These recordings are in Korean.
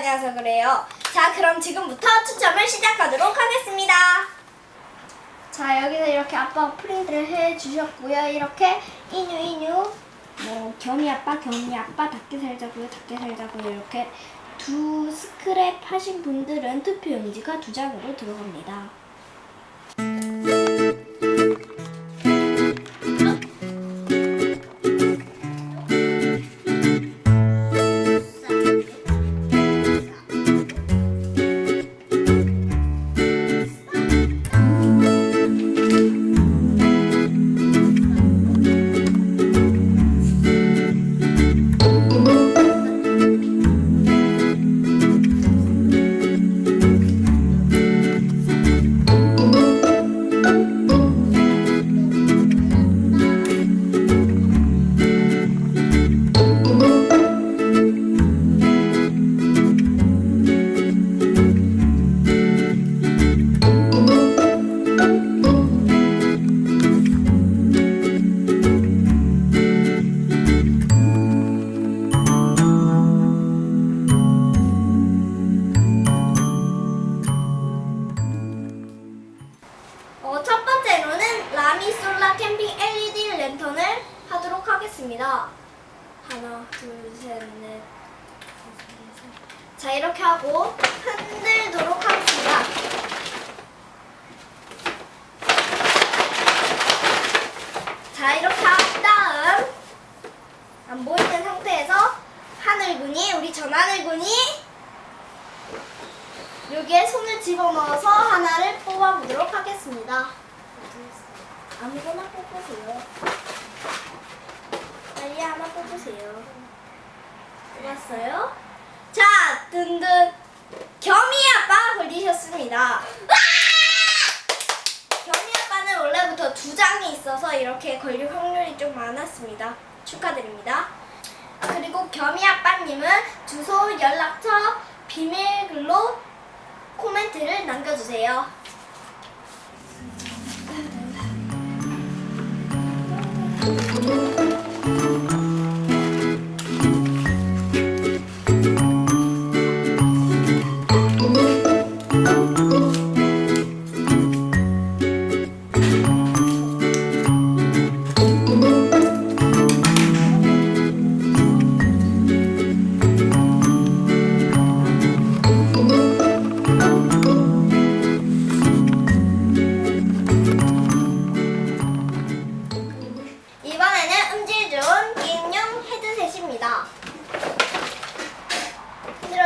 다녀서 그래요. 자, 그럼 지금부터 추첨을 시작하도록 하겠습니다. 자, 여기서 이렇게 아빠가 프린트를 해 주셨고요. 이렇게 인유, 인유, 뭐, 겸이 아빠, 겸이 아빠, 닭게 살자고요, 닭게 살자고요. 이렇게 두 스크랩 하신 분들은 투표 용지가 두 장으로 들어갑니다. 어, 첫 번째로는 라미 솔라 캠핑 LED 랜턴을 하도록 하겠습니다. 하나, 둘, 셋, 넷. 자, 이렇게 하고 흔들도록 하겠습니다. 자, 이렇게 한 다음 안 보이는 상태에서 하늘군이 우리 전하늘군이 여기에 손을 집어넣어서 하나를 뽑아보도록 하겠습니다. 아무거나 뽑으세요. 빨리 하나 뽑으세요. 뽑았어요? 자, 든든 겸이 아빠 걸리셨습니다. 겸이 아빠는 원래부터 두 장이 있어서 이렇게 걸릴 확률이 좀 많았습니다. 축하드립니다. 아, 그리고 겸이 아빠님은 주소, 연락처, 비밀글로 코멘트를 남겨주세요.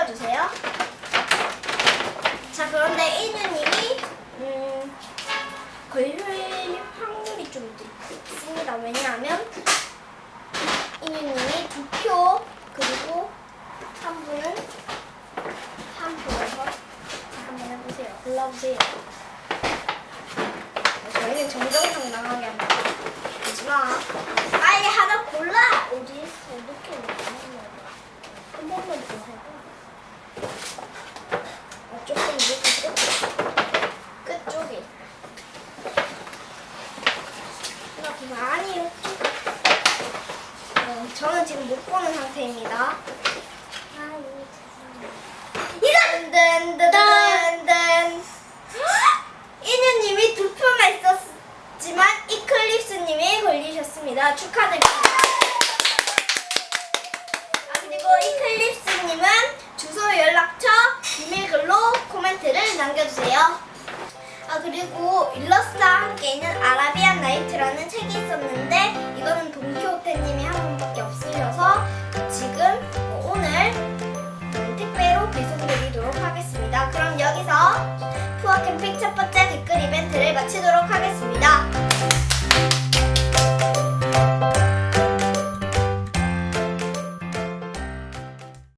흔들어주세요. 자, 그런데 이 누님이 음, 걸릴 확률이 좀 있습니다. 왜냐하면 이 누님이 두 표, 그리고 한 분은 한 표여서 자, 한번 해보세요. 골라보세요. 저희는 정정당당하게 합니다. 하지마. 빨리 하나 골라. 어디 있어? 이렇게 한 번만 더 해봐. 어, 조금 이렇게 끝. 끝쪽에. 이렇게 많이 이렇게. 지금 못 보는 상태입니다. 든든든든. 이누님이 두 표만 있었지만 이클립스님이 걸리셨습니다. 축하드립니다. 아 그리고 이클립스님은 주소, 연락처, 비밀글로 코멘트를 남겨주세요. 아 그리고 일러스트와 함께 있는 아라비안 나이트라는 책이 있었는데 이거는 돈키호테님이 한 분밖에 없으셔서